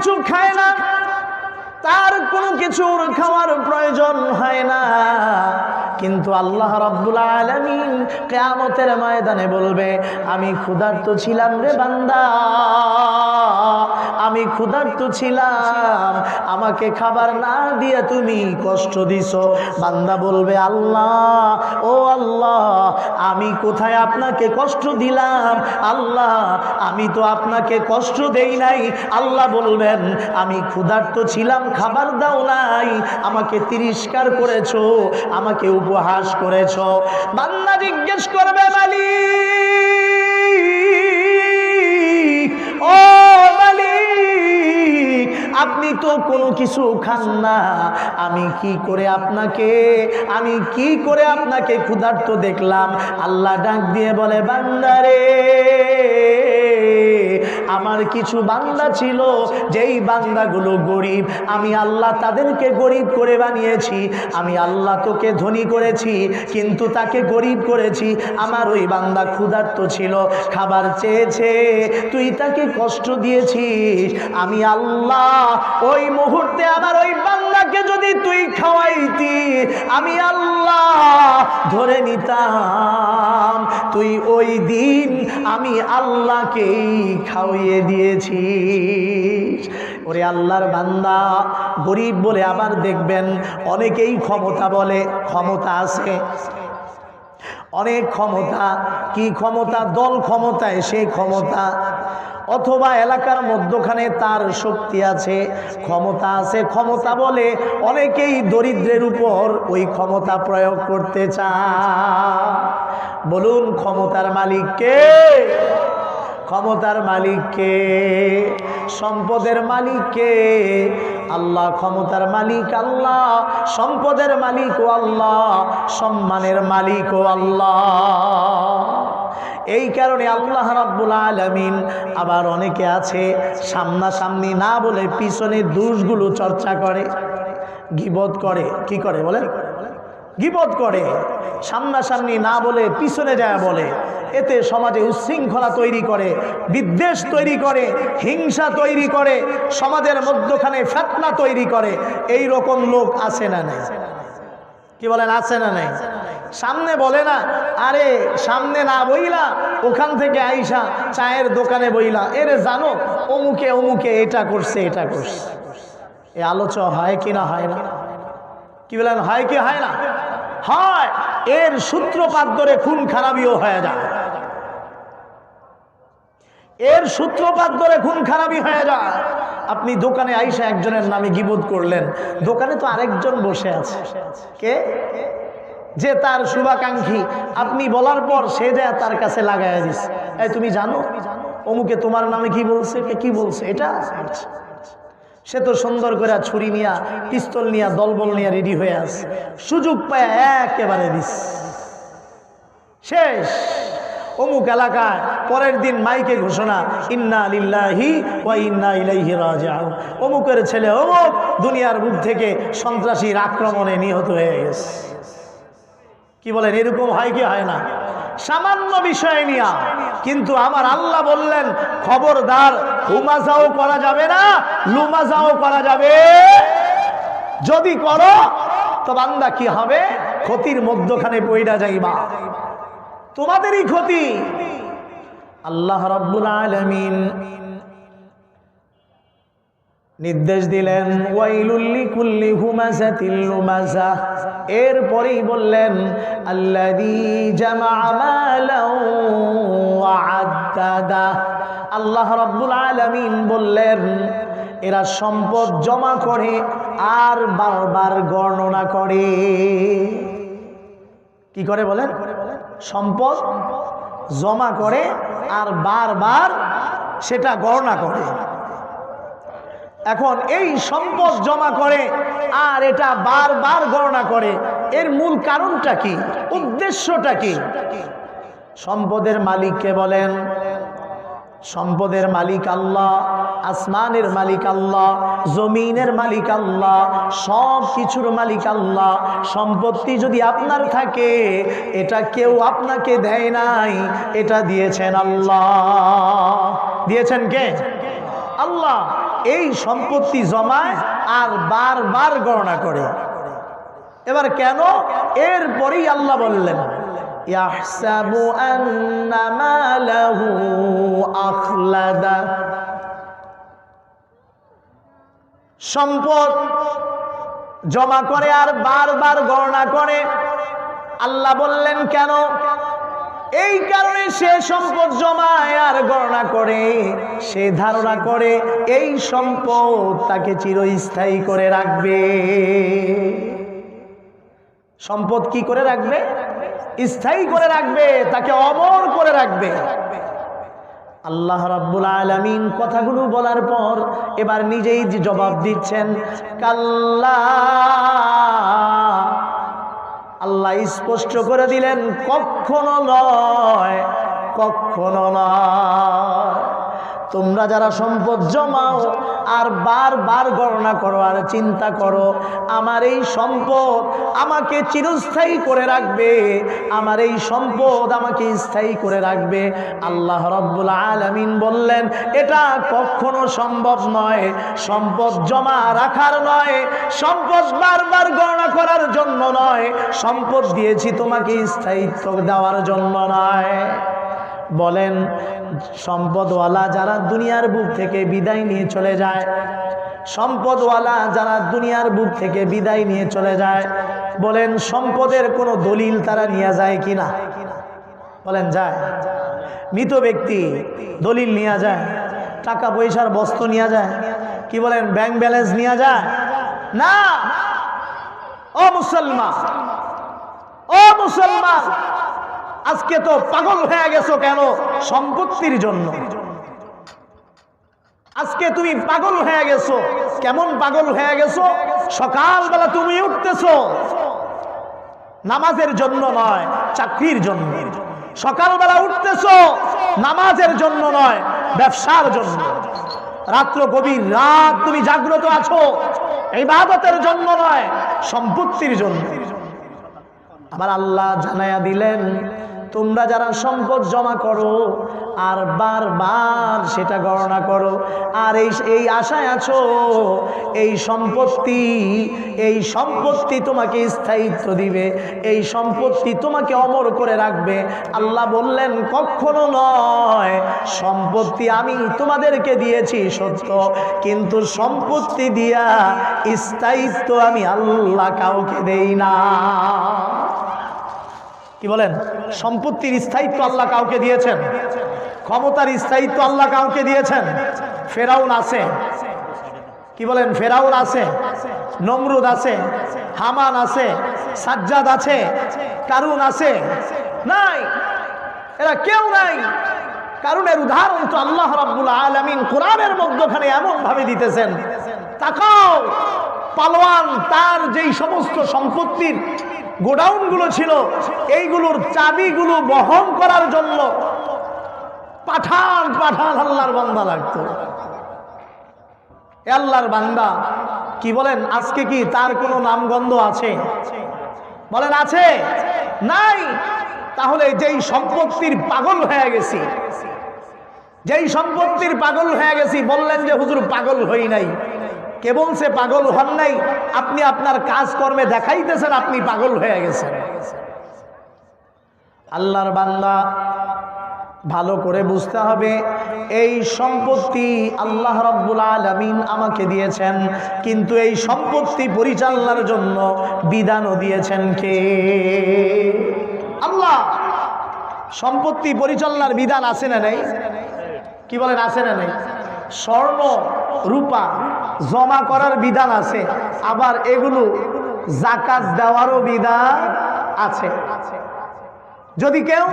কিছু খায় না। তার কোনো কিছুর খাওয়ার প্রয়োজন হয় না। কিন্তু আল্লাহ রাব্বুল আলামিন কিয়ামতের ময়দানে বলবে, আমি ক্ষুধার্ত ছিলাম রে বান্দা, আমি ক্ষুধার্ত ছিলাম, আমাকে খাবার না দিয়ে তুমি কষ্ট দিছো। বান্দা বলবে, আল্লাহ, ও আল্লাহ, আমি কোথায় আপনাকে কষ্ট দিলাম? আল্লাহ, আমি তো আপনাকে কষ্ট দেই নাই। আল্লাহ বলবেন, আমি ক্ষুধার্ত ছিলাম, খাবার দাও নাই, আমাকে তিরস্কার করেছ, আমাকে উপহাস করেছ। বান্দা জিজ্ঞেস করবে মালিক ও মালিক আপনি তো কোনো কিছু খান না। আমি কি করে আপনাকে, আমি কি করে আপনাকে ক্ষুধার্ত দেখলাম? আল্লাহ ডাক দিয়ে বলে বান্দারে আমার কিছু বান্দা ছিল, যেই বান্দাগুলো গরিব, আমি আল্লাহ তাদেরকে গরিব করে বানিয়েছি, আমি আল্লাহ তোকে ধনী করেছি, কিন্তু তাকে গরিব করেছি, আমার ওই বান্দা ক্ষুধার্ত ছিল, খাবার চেয়েছে, তুই তাকে কষ্ট দিয়েছিস, আমি আল্লাহ ওই মুহূর্তে আমার ওই বান্দাকে যদি তুই খাওয়াইতি, আমি আল্লাহ ধরে নিতাম, তুই ওই দিন আমি আল্লাহকেই খাওয়িয়ে দিয়েছিস। ওরে আল্লাহর বান্দা, গরিব বলে আবার দেখবেন অনেকেই ক্ষমতা বলে, ক্ষমতা আছে। অনেক ক্ষমতা, কি ক্ষমতা? দল ক্ষমতায় সেই ক্ষমতা। অথবা এলাকার মধ্যখানে তার শক্তি আছে, ক্ষমতা আছে, ক্ষমতা বলে অনেকেই দরিদ্রের উপর ওই ক্ষমতা প্রয়োগ করতে চায়। বলুন, ক্ষমতার মালিককে ক্ষমতার মালিককে, সম্পদের মালিককে, আল্লাহ ক্ষমতার মালিক, আল্লাহ সম্পদের মালিক, ও আল্লাহ সম্মানের মালিক, ও আল্লাহ। এই কারণে আল্লাহ রাব্বুল আলামিন আবার অনেকে আছে সামনাসামনি না বলে পিছনে দোষগুলো চর্চা করে, গিবত করে। কি করে বলে গিবত করে, সামনাসামনি না বলে পিছনে যায় বলে। এতে সমাজে উচ্ছৃঙ্খলা তৈরি করে, বিদ্বেষ তৈরি করে, হিংসা তৈরি করে, সমাজের মধ্যখানে ফেতনা তৈরি করে। এই রকম লোক আছে না নেই? কি বলেন, আছে না নেই? সামনে বলে না, আরে সামনে না বইলা, ওখান থেকে আইসা চায়ের দোকানে বইলা। এরে জানো, অমুকে অমুকে এটা করছে এটা করছে। এ আলোচনা হয় কি না হয় না? কি বলেন, হয় কি হয় না? হয়, এর সূত্রপাত ধরে খুন খারাপিও হয়ে যায়। এর সূত্রপাত ধরে খুন খারাপি হয়ে যায়। আপনি দোকানে আইসা একজনের নামে গিবোধ করলেন। দোকানে তো আরেকজন বসে আছে। কে? যে তার শুভাকাঙ্ক্ষী। আপনি বলার পর সে যায় তার কাছে লাগাই দিস তুমি জানো? অমুকে তোমার নামে কি বলছে? কে কি বলছে? এটা। সে তো সুন্দর করে ছুরি নিয়া, পিস্তল নিয়া, দলবল নিয়া রেডি হয়ে আছে। সুযোগ পায় একেবারে দিস। শেষ। অমুক এলাকায় পরের দিন মাইকে ঘোষণা, ইন্না লিল্লাহি ওয়া ইন্না ইলাইহি রাজিউন। অমুকের ছেলে অমুক, দুনিয়ার মুখ থেকে সন্ত্রাসীর আক্রমণে নিহত হয়ে গেছে। কি বলেন, এরকম হয় কি হয় না? সামান্য বিষয় নিয়া। কিন্তু আমার আল্লাহ বললেন, খবরদার হুমাজাও করা যাবে না, লুমাজাও করা যাবে। যদি করো, তো বান্দা কি হবে? ক্ষতির মধ্যখানে পইরা যাইবা। তোমাদেরই ক্ষতি। আল্লাহ রাব্বুল আলামিন নির্দেশ দিলেন কুল্লি এরপরেই বললেন জামা আল্লাহ রাব্বুল আলামিন বললেন, এরা সম্পদ জমা করে আর বারবার গণনা করে। কি করে বলেন? সম্পদ জমা করে আর বারবার সেটা গণনা করে। এখন এই সম্পদ জমা করে, আর এটা বারবার গণনা করে, এর মূল কারণটা কি? উদ্দেশ্যটা কি? সম্পদের মালিককে বলেন? সম্পদের মালিক আল্লাহ, আসমানের মালিক আল্লাহ, জমিনের মালিক আল্লাহ, সব কিছুর মালিক আল্লাহ। সম্পত্তি যদি আপনার থাকে, এটা কেউ আপনাকে দেয় নাই, এটা দিয়েছেন আল্লাহ। দিয়েছেন কে? আল্লাহ। এই সম্পত্তি জমায় আর বারবার গণনা করে। এবার কেন? এরপরেই আল্লাহ বললেন সম্পদ জমা করে আর বারবার গণনা করে। আল্লাহ বললেন, কেন? এই কারণে সে সম্পদ জমায় আর গণনা করে, সে ধারণা করে এই সম্পদ তাকে চিরস্থায়ী করে রাখবে। সম্পদ কি করে রাখবে? স্থায়ী করে রাখবে, তাকে অমর করে রাখবে। আল্লাহ রাব্বুল আলামিন কথাগুলো বলার পর এবার নিজেই জবাব দিচ্ছেন, কাল্লা আল্লাহ স্পষ্ট করে দিলেন কখনো নয় কখনো নয়। তোমরা যারা সম্পদ জমাও আর বারবার গণনা করো আর চিন্তা করো, আমার এই সম্পদ আমাকে চিরস্থায়ী করে রাখবে, আমার এই সম্পদ আমাকে স্থায়ী করে রাখবে। আল্লাহ রব্বুল আলমিন বললেন, এটা কখনো সম্ভব নয়, সম্পদ জমা রাখার নয়, সম্পদ বারবার গণনা করার জন্য নয়, সম্পদ দিয়েছি তোমাকে স্থায়িত্ব দেওয়ার জন্য নয়। বলেন, সম্পদওয়ালা যারা দুনিয়ার বুক থেকে বিদায় নিয়ে চলে যায়, সম্পদওয়ালা যারা দুনিয়ার বুক থেকে বিদায় নিয়ে চলে যায়, বলেন, সম্পদের কোনো দলিল তারা নিয়ে যায় কিনা? বলেন, যায়। মৃত ব্যক্তি দলিল নিয়ে যায়, টাকা পয়সার বস্তু নিয়ে যায়, কি বলেন ব্যাংক ব্যালেন্স নিয়ে যায়? না! ও মুসলমান ও মুসলমান আজকে তো পাগল হয়ে গেছো কেন? সম্পত্তির জন্য। আজকে তুমি পাগল হয়ে গেছো। কেমন পাগল হয়ে গেছো? সকালবেলা তুমি উঠতেছো। নামাজের জন্য নয়, চাকরির জন্য। সকালবেলা উঠতেছো, নামাজের জন্য নয়, ব্যবসার জন্য। রাত্র গভীর রাত তুমি জাগ্রত আছো। ইবাদতের জন্য নয়, সম্পত্তির জন্য। আমার আল্লাহ জানাইয়া দিলেন তোমরা যারা সম্পদ জমা করো আর বারবার সেটা গণনা করো, আর এই এই আশায় আছো, এই সম্পত্তি এই সম্পত্তি তোমাকে স্থায়িত্ব দিবে, এই সম্পত্তি তোমাকে অমর করে রাখবে। আল্লাহ বললেন, কখনো নয়, সম্পত্তি আমি তোমাদেরকে দিয়েছি, সত্য। কিন্তু সম্পত্তি দিয়া স্থায়িত্ব আমি আল্লাহ কাউকে দেই না। কি বলেন? সম্পত্তির স্থায়িত্ব আল্লাহ কাউকে দিয়েছেন। ক্ষমতার স্থায়িত্ব আল্লাহ কাউকে দিয়েছেন। ফেরাউন আছে। কি বলেন? ফেরাউন আছে। নমরুদ আছে। হামান আছে। সাজ্জাদ আছে। কারুন আছে। নাই। এরা কেউ নাই। কারণের উদাহরণ তো আল্লাহ রাব্বুল আলামিন কোরআনের মধ্যখানে এমন ভাবে দিতেছেন। তাকাও, পালোয়ান তার যেই সমস্ত সম্পত্তির গোডাউনগুলো ছিল, এইগুলোর চাবিগুলো বহন করার জন্য পাঠান পাঠান আল্লাহর বান্দা লাগতো। আল্লাহর বান্দা, কি বলেন, আজকে কি তার কোনো নামগন্ধ আছে? বলেন, আছে। নাই। তাহলে যেই সম্পত্তির পাগল হয়ে গেছি, যেই সম্পত্তির পাগল হয়ে গেছি, বললেন যে, হুজুর, পাগল হই নাই। কে বলছে পাগল হন নাই, আপনি আপনার কাজকর্মে দেখাইতেছেন, আপনি পাগল হয়ে গেছেন। আল্লাহর বান্দা, ভালো করে বুঝতে হবে, এই সম্পত্তি আল্লাহ রব্বুল আলমিন আমাকে দিয়েছেন, কিন্তু এই সম্পত্তি পরিচালনার জন্য বিধানও দিয়েছেন কে? আল্লাহ! সম্পত্তি পরিচালনার বিধান আছে না নেই? কি বলেন, আছে না নেই? স্বর্ণ রূপা জমা করার বিধান আছে। আবার এগুলো জাকাত দেওয়ারও বিধান আছে। যদি কেউ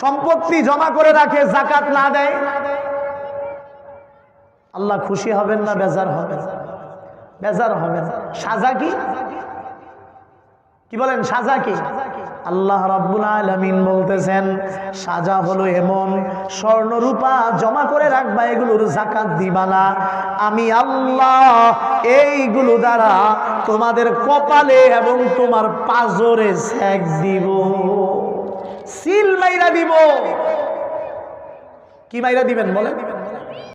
সম্পত্তি জমা করে রাখে জাকাত না দেয়, আল্লাহ খুশি হবেন না, বেজার হবেন? বেজার হবেন। সাজা কি? কি বলেন, সাজা কি? আল্লাহ রাব্বুল আলামিন বলতেছেন, সাজা হলো এমন, স্বর্ণরূপা জমা করে রাখবা, এগুলোর জাকাত দিবা না। আমি আল্লাহ, এইগুলো দ্বারা তোমাদের কপালে এবং তোমার পাজরে ছ্যাক দিব। সিল মাইরা দিব। কি মাইরা দিবেন বলেন?